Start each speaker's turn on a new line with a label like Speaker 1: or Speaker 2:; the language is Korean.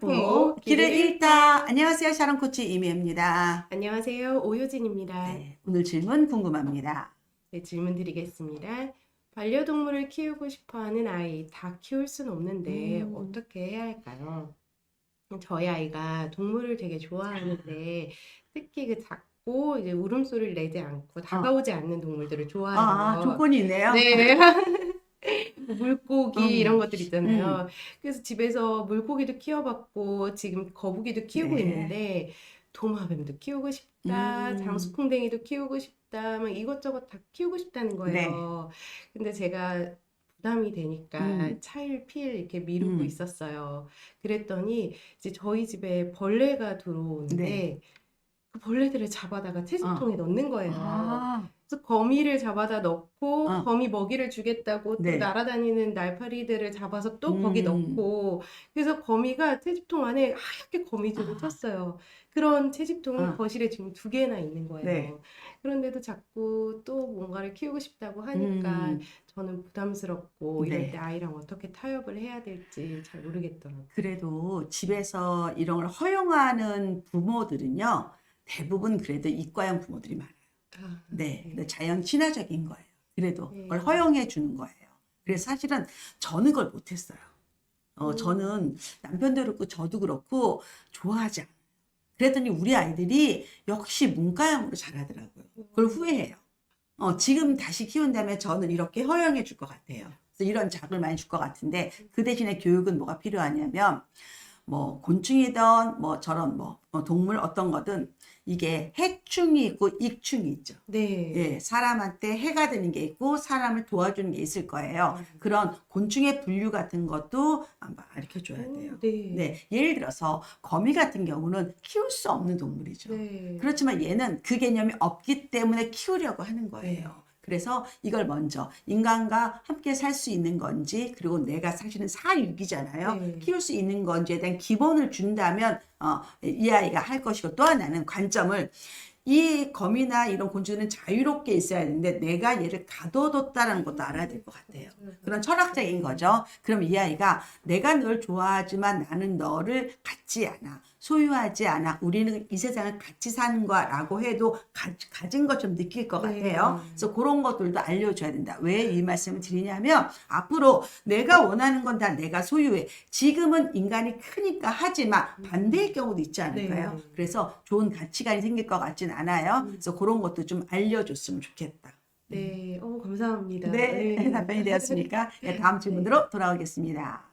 Speaker 1: 부모 길을 잃다. 안녕하세요. 샤론 코치 이미입니다.
Speaker 2: 안녕하세요. 오효진입니다. 네.
Speaker 1: 네, 오늘 질문 궁금합니다.
Speaker 2: 질문 드리겠습니다. 반려동물을 키우고 싶어 하는 아이 다 키울 순 없는데
Speaker 1: 음.
Speaker 2: 어떻게 해야 할까요? 저희 아이가 동물을 되게 좋아하는데 특히 그 작 고 이제 울음소리를 내지 않고 다가오지 않는 동물들을 좋아해요.
Speaker 1: 아, 조건이 있네요.
Speaker 2: 네. 물고기
Speaker 1: 음.
Speaker 2: 이런 것들 있잖아요. 그래서 집에서 물고기도 키워봤고 지금 거북이도 키우고
Speaker 1: 네.
Speaker 2: 있는데 도마뱀도 키우고 싶다,
Speaker 1: 음.
Speaker 2: 장수풍뎅이도 키우고 싶다, 막 이것저것 다 키우고 싶다는 거예요. 근데 제가 부담이 되니까
Speaker 1: 음.
Speaker 2: 차일피일 이렇게 미루고
Speaker 1: 음.
Speaker 2: 있었어요. 그랬더니 이제 저희 집에 벌레가 들어오는데 그 벌레들을 잡아다가 채식통에 넣는 거예요.
Speaker 1: 아,
Speaker 2: 그래서 거미를 잡아다 넣고
Speaker 1: 어.
Speaker 2: 거미 먹이를 주겠다고 또
Speaker 1: 네.
Speaker 2: 날아다니는 날파리들을 잡아서 또 거기
Speaker 1: 음.
Speaker 2: 넣고 그래서 거미가 채집통 안에 하얗게 거미줄을
Speaker 1: 아.
Speaker 2: 쳤어요. 그런 채집통이
Speaker 1: 어.
Speaker 2: 거실에 지금 두 개나 있는 거예요.
Speaker 1: 네.
Speaker 2: 그런데도 자꾸 또 뭔가를 키우고 싶다고 하니까
Speaker 1: 음,
Speaker 2: 저는 부담스럽고 이럴
Speaker 1: 네.
Speaker 2: 때 아이랑 어떻게 타협을 해야 될지 잘 모르겠더라고요.
Speaker 1: 그래도 집에서 이런 걸 허용하는 부모들은요, 대부분 그래도 이과형 부모들이 많아요.
Speaker 2: 아,
Speaker 1: 네, 근데 자연 친화적인 거예요. 그래도
Speaker 2: 네.
Speaker 1: 그걸 허용해 주는 거예요. 그래서 사실은 저는 그걸 못했어요. 어,
Speaker 2: 음.
Speaker 1: 저는 남편도 그렇고 저도 그렇고 좋아하지 않아요. 그랬더니 우리 아이들이 역시 문과형으로 자라더라고요. 그걸 후회해요. 어, 지금 다시 키운다면 저는 이렇게 허용해 줄 것 같아요. 그래서 이런 작을 많이 줄 것 같은데 그 대신에 교육은 뭐가 필요하냐면 뭐 곤충이든 뭐 저런 뭐 어, 동물 어떤 거든 이게 해충이 있고 익충이 있죠.
Speaker 2: 네.
Speaker 1: 예, 사람한테 해가 되는 게 있고 사람을 도와주는 게 있을 거예요. 그런 곤충의 분류 같은 것도 아마 가르쳐 줘야 돼요.
Speaker 2: 오, 네.
Speaker 1: 네, 예를 들어서 거미 같은 경우는 키울 수 없는 동물이죠.
Speaker 2: 네.
Speaker 1: 그렇지만 얘는 그 개념이 없기 때문에 키우려고 하는 거예요.
Speaker 2: 네.
Speaker 1: 그래서 이걸 먼저 인간과 함께 살 수 있는 건지 그리고 내가 사실은 사육이잖아요.
Speaker 2: 네.
Speaker 1: 키울 수 있는 건지에 대한 기본을 준다면 어, 이 아이가 할 것이고 또 하나는 관점을 이 거미나 이런 곤충은 자유롭게 있어야 되는데 내가 얘를 가둬뒀다는 것도 알아야 될 것 같아요. 그런 철학적인 거죠. 그럼 이 아이가 내가 널 좋아하지만 나는 너를 갖지 않아. 소유하지 않아. 우리는 이 세상을 같이 사는 거라고 해도 가, 가진 것처럼 느낄 것
Speaker 2: 네.
Speaker 1: 같아요. 그래서 그런 것들도 알려줘야 된다. 왜 이 말씀을 드리냐면 앞으로 내가 원하는 건 다 내가 소유해. 지금은 인간이 크니까 하지만 반대의 경우도 있지 않을까요?
Speaker 2: 네.
Speaker 1: 그래서 좋은 가치관이 생길 것 같진 않아요. 그래서 그런 것도 좀 알려줬으면 좋겠다.
Speaker 2: 네, 어, 감사합니다.
Speaker 1: 네, 답변이 되었으니까 네, 다음 질문으로 돌아오겠습니다.